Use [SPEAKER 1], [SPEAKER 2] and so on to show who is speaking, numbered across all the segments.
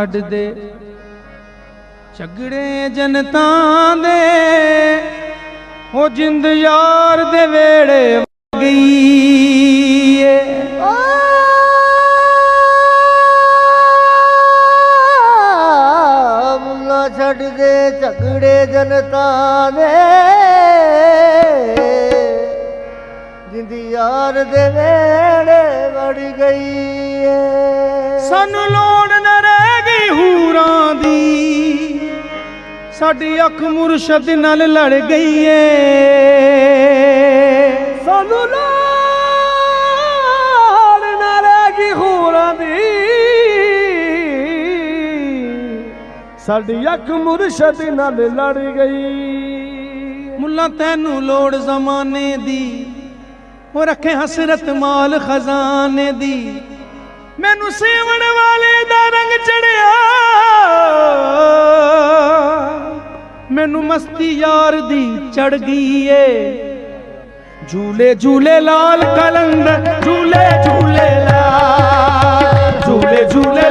[SPEAKER 1] ਛੱਡ ਦੇ। ਝਗੜੇ ਜਨਤਾ ਦੇ ਹੋ ਜਿੰਦ ਯਾਰ ਦੇ ਵੇੜੇ ਗਈ ਏ
[SPEAKER 2] ਮੁੱਲਾ ਦੇ ਝਗੜੇ ਜਨਤਾ ਦੇ ਜਿੰਦ ਯਾਰ ਦੇ ਵੇੜੇ ਵੜ ਗਈ ਏ
[SPEAKER 1] ਸਾਨੂੰ ਲੋੜ ਸਾਡੀ ਅੱਖ ਮੁਰਸ਼ਦ ਨਾਲ ਲੜ ਗਈ ਏ।
[SPEAKER 2] ਸਾਨੂੰ ਲਾੜ ਨਾ ਰਹਿ ਗਈ ਹੂਰਾਂ ਦੀ। ਸਾਡੀ ਅੱਖ ਮੁਰਸ਼ਦ ਨਾਲ ਲੜ ਗਈ।
[SPEAKER 1] ਮੁੱਲਾ ਤੈਨੂੰ ਲੋੜ ਜ਼ਮਾਨੇ ਦੀ। ਹੋ ਰੱਖੇ ਹਸਰਤ ਮਾਲ ਖਜ਼ਾਨੇ ਦੀ। ਮੈਨੂੰ ਸੇਵਣ ਵਾਲੇ ਦਾ ਰੰਗ ਚੜਿਆ। ਮੈਨੂੰ ਮਸਤੀ ਯਾਰ ਦੀ ਚੜ ਗਈ ਏ ਝੂਲੇ ਝੂਲੇ ਲਾਲ ਕਲੰਦਰ, ਝੂਲੇ ਝੂਲੇ ਲਾਲ, ਝੂਲੇ ਝੂਲੇ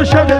[SPEAKER 1] i'm Abishad.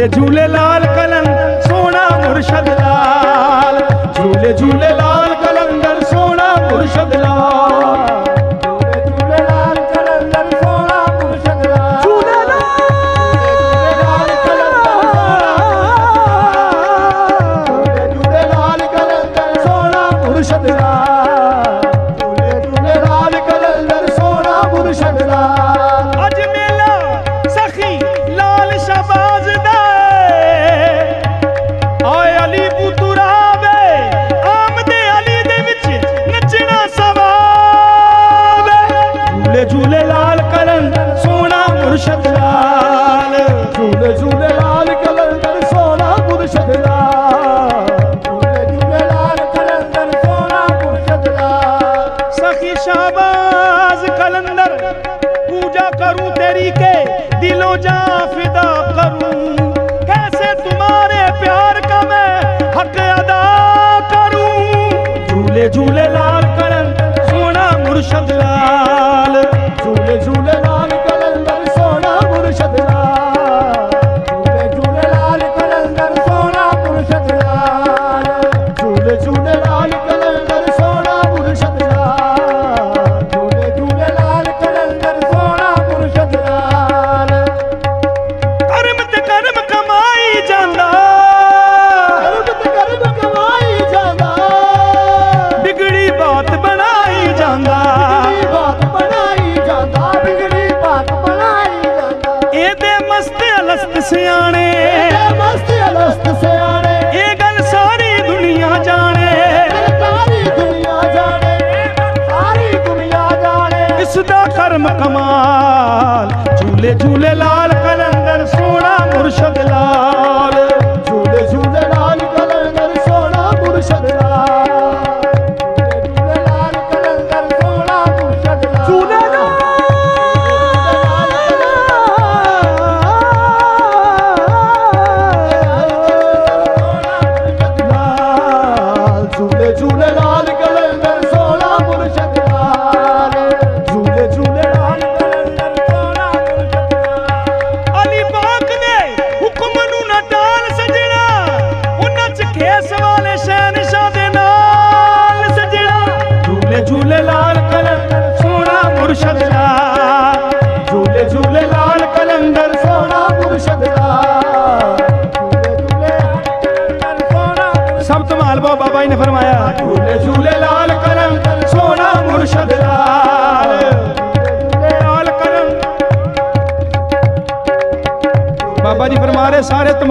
[SPEAKER 1] ঝুলে ঝুলে লা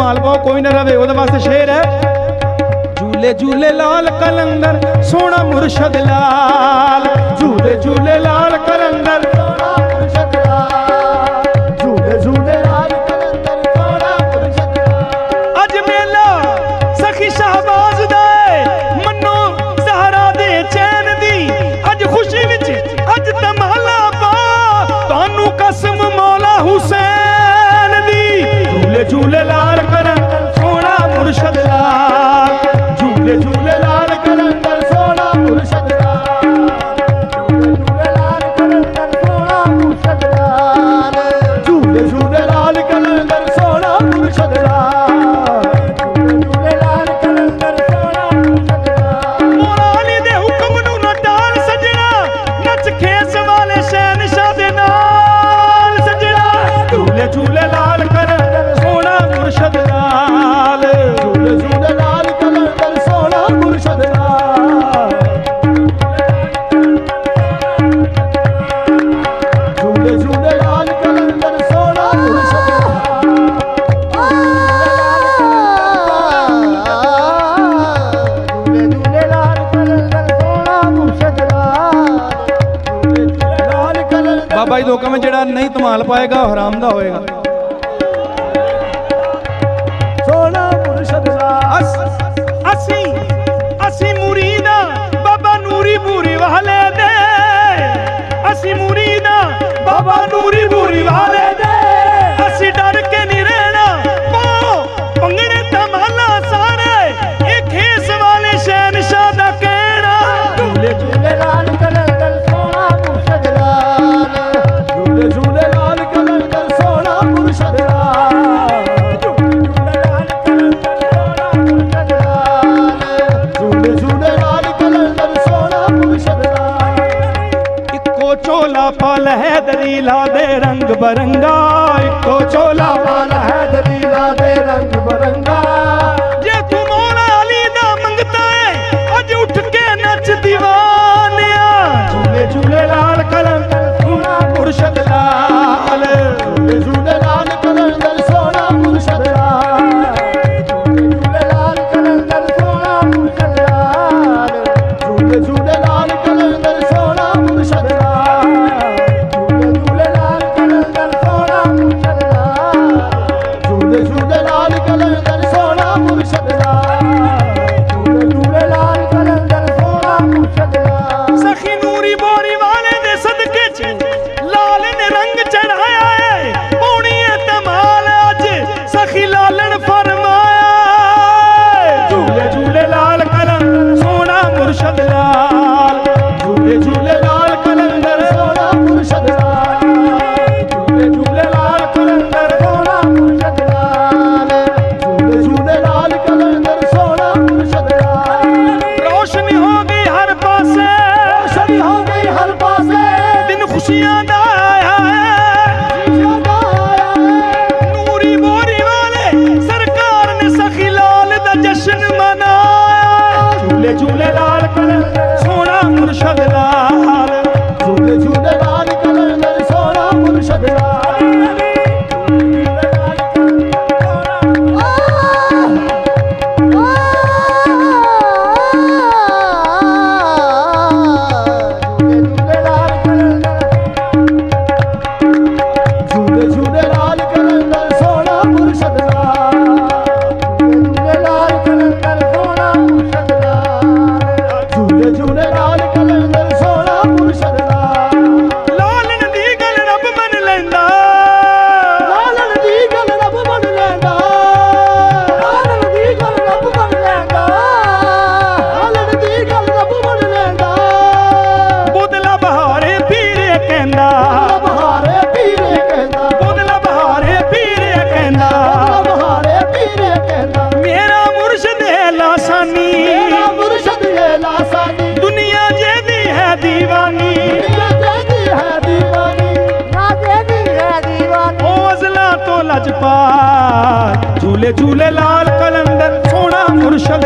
[SPEAKER 1] ਨਾਲ ਪਾਓ ਕੋਈ ਨਾ ਰਵੇ, ਉਹਦੇ ਵਾਸਤੇ ਸ਼ੇਰ ਹੈ। ਝੂਲੇ ਝੂਲੇ ਲਾਲ ਕਲੰਦਰ, ਸੋਹਣਾ ਮੁਰਸ਼ਦ ਲਾਲ। ਝੂਲੇ ਝੂਲੇ ਲਾਲ ਕਲੰਦਰ ਮਾਲ ਪਾਏਗਾ ਹਰਾਮ ਦਾ ਹੋਏਗਾ। ਤੋਂ ਲਜਪਾਲ ਝੂਲੇ ਝੂਲੇ ਲਾਲ ਕਲੰਦਰ ਸੋਹਣਾ ਮੁਰਸ਼ਦ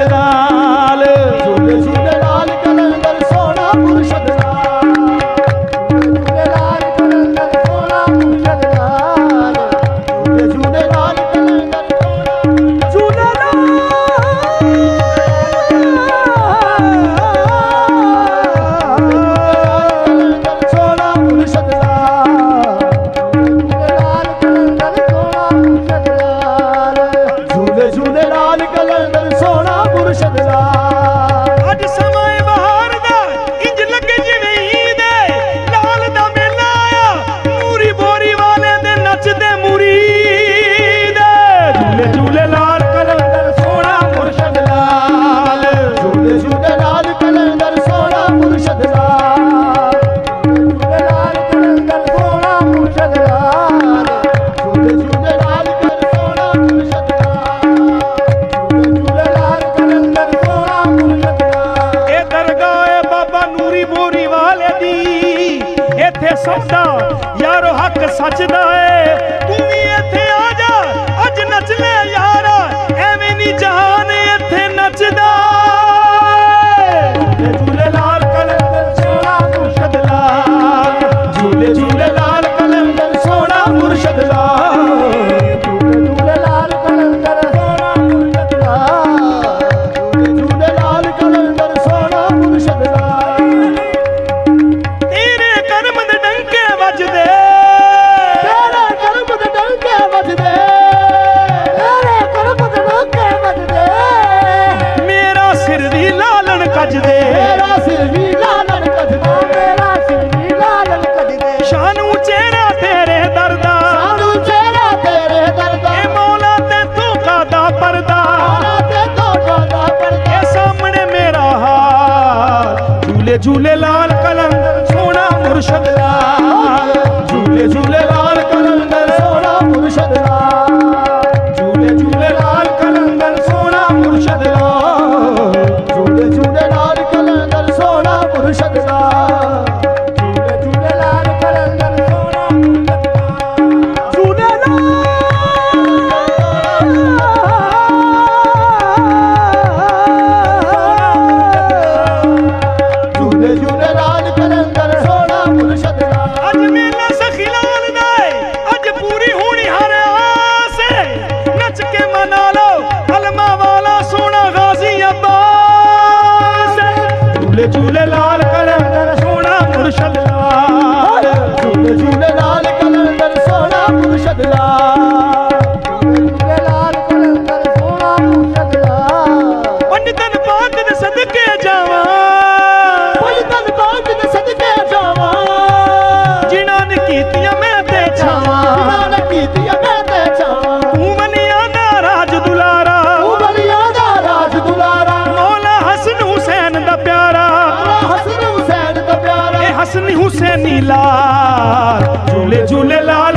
[SPEAKER 1] ঝুলে ঝুলে লাল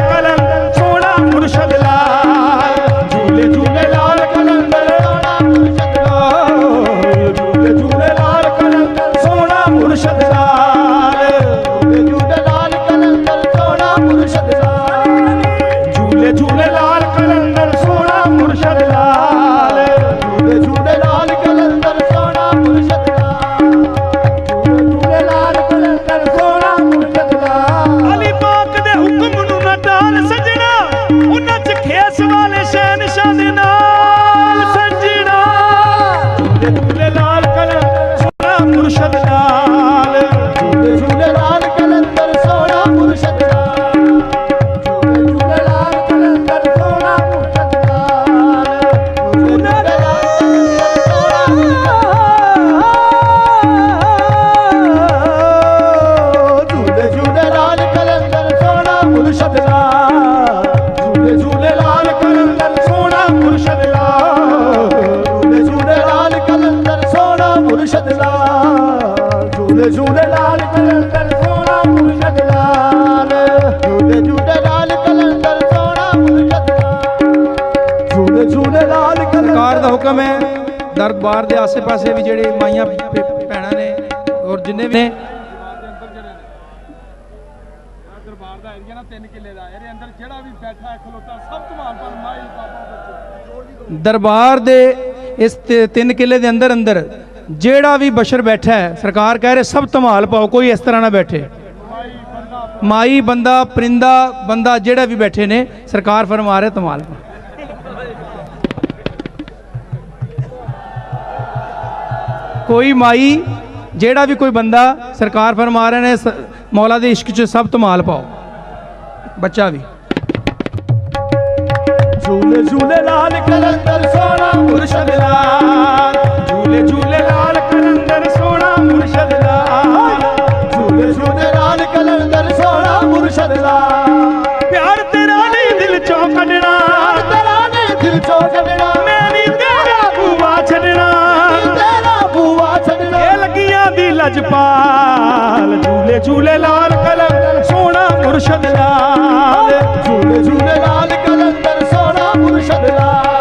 [SPEAKER 1] ਆਸੇ-ਪਾਸੇ ਵੀ ਜਿਹੜੇ ਮਾਈਆਂ ਭੈਣਾਂ ਨੇ ਔਰ ਜਿੰਨੇ ਵੀ
[SPEAKER 3] ਦਰਬਾਰ ਦਾ ਏਰੀਆ ਨਾ 3 ਕਿੱਲੇ ਦਾ ਇਹਦੇ ਅੰਦਰ ਜਿਹੜਾ ਵੀ ਬੈਠਾ ਹੈ ਖਲੋਤਾ ਸਭ ਧਮਾਲ ਪਰ ਮਾਈ ਬਾਬਾ
[SPEAKER 1] ਦਰਬਾਰ ਦੇ ਇਸ 3 ਕਿੱਲੇ ਦੇ ਅੰਦਰ ਅੰਦਰ ਜਿਹੜਾ ਵੀ ਬਸ਼ਰ ਬੈਠਾ ਹੈ ਸਰਕਾਰ ਕਹਿ ਰਹੀ ਸਭ ਧਮਾਲ ਪਾਓ ਕੋਈ ਇਸ ਤਰ੍ਹਾਂ ਨਾ ਬੈਠੇ। ਮਾਈ ਬੰਦਾ ਪਰਿੰਦਾ ਬੰਦਾ ਜਿਹੜਾ ਵੀ ਬੈਠੇ ਨੇ ਸਰਕਾਰ ਫਰਮਾ ਰਹੇ ਧਮਾਲ ਪਾਓ ਕੋਈ ਮਾਈ, ਜਿਹੜਾ ਵੀ ਕੋਈ ਬੰਦਾ ਸਰਕਾਰ ਫਰਮਾ ਰਹੇ ਨੇ ਮੌਲਾ ਦੇ ਇਸ਼ਕ 'ਚ ਸਭ ਤਮਾਲ ਪਾਓ। ਬੱਚਾ ਵੀ।
[SPEAKER 4] ਝੂਲੇ ਝੂਲੇ ਲਾਲ ਕਲੰਦਰ ਸੋਨਾ
[SPEAKER 5] ਮੁਰਸ਼ਦ ਲਾਲ। ਪਾਲ ਝੂਲੇ
[SPEAKER 4] ਝੂਲੇ ਲਾਲ ਕਲੰਦਰ ਸੋਨਾ ਮੁਰਸ਼ਦ ਲਾਲ
[SPEAKER 5] ਝੂਲੇ ਝੂਲੇ ਲਾਲ ਕਲੰਦਰ ਸੋਨਾ ਮੁਰਸ਼ਦ ਲਾਲ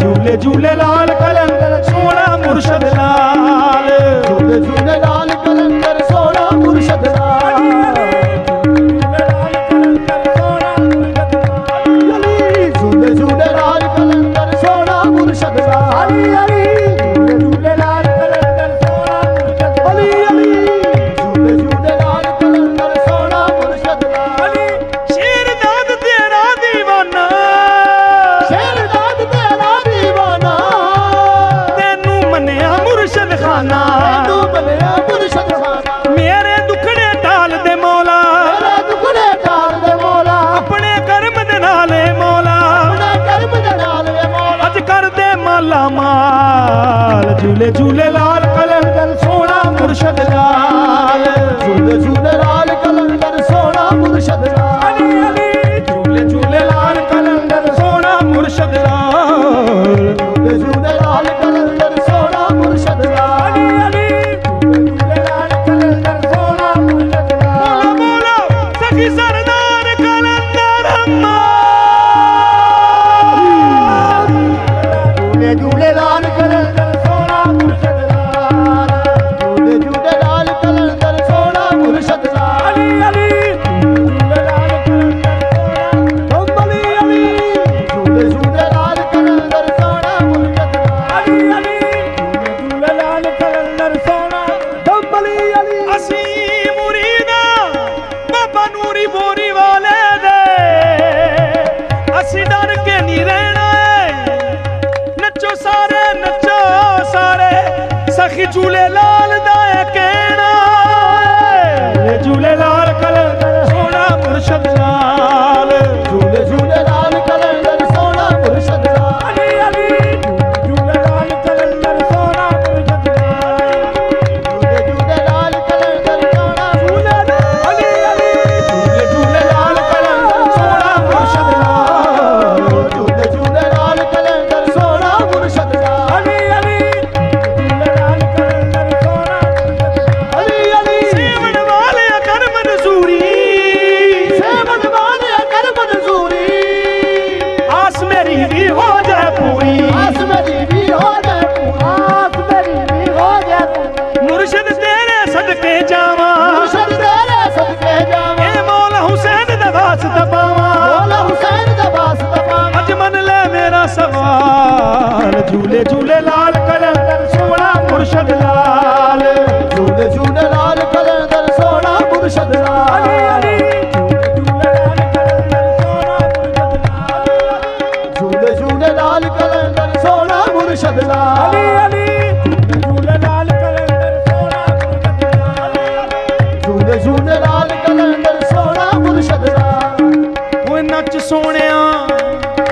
[SPEAKER 5] ঝুলে ঝুলে লাল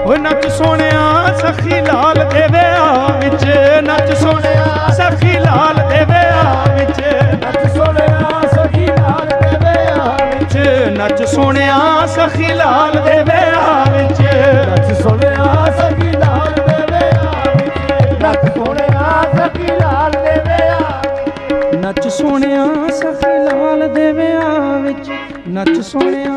[SPEAKER 5] ਓ ਨੱਚ
[SPEAKER 6] ਸੋਹਣਿਆ, ਸਖੀ ਲਾਲ ਦੇਵੇ ਆ ਵਿੱਚ। ਨੱਚ ਸੋਹਣਿਆ, ਸਖੀ ਲਾਲ ਦੇਵੇ ਆ ਵਿੱਚ।
[SPEAKER 5] ਨੱਚ ਸੋਹਣਿਆ, ਸਖੀ ਲਾਲ ਦੇਵੇ ਆ ਵਿੱਚ।
[SPEAKER 6] ਨੱਚ ਸੋਹਣਿਆ, ਸਖੀ ਲਾਲ ਦੇਵੇ ਆ ਵਿੱਚ।
[SPEAKER 5] ਨੱਚ ਸੋਹਣਿਆ, ਸਖੀ ਲਾਲ ਦੇਵੇ ਆ ਵਿੱਚ। ਨੱਚ ਸੋਹਣਿਆ, ਸਖੀ ਲਾਲ
[SPEAKER 1] ਦੇਵੇ ਆ ਨੱਚ ਸੋਹਣਿਆ, ਸਖੀ ਲਾਲ ਦੇਵੇ ਆ ਵਿੱਚ। ਨੱਚ ਸੋਹਣਿਆ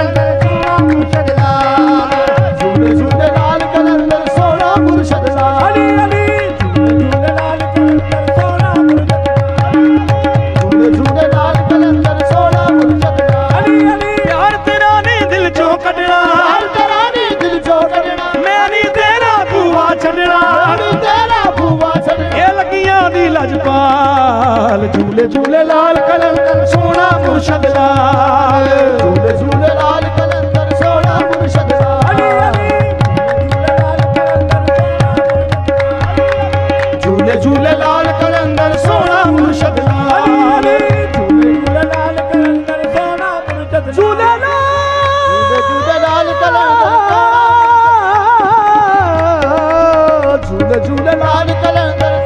[SPEAKER 1] ਝੂਲੇ ਝੂਲੇ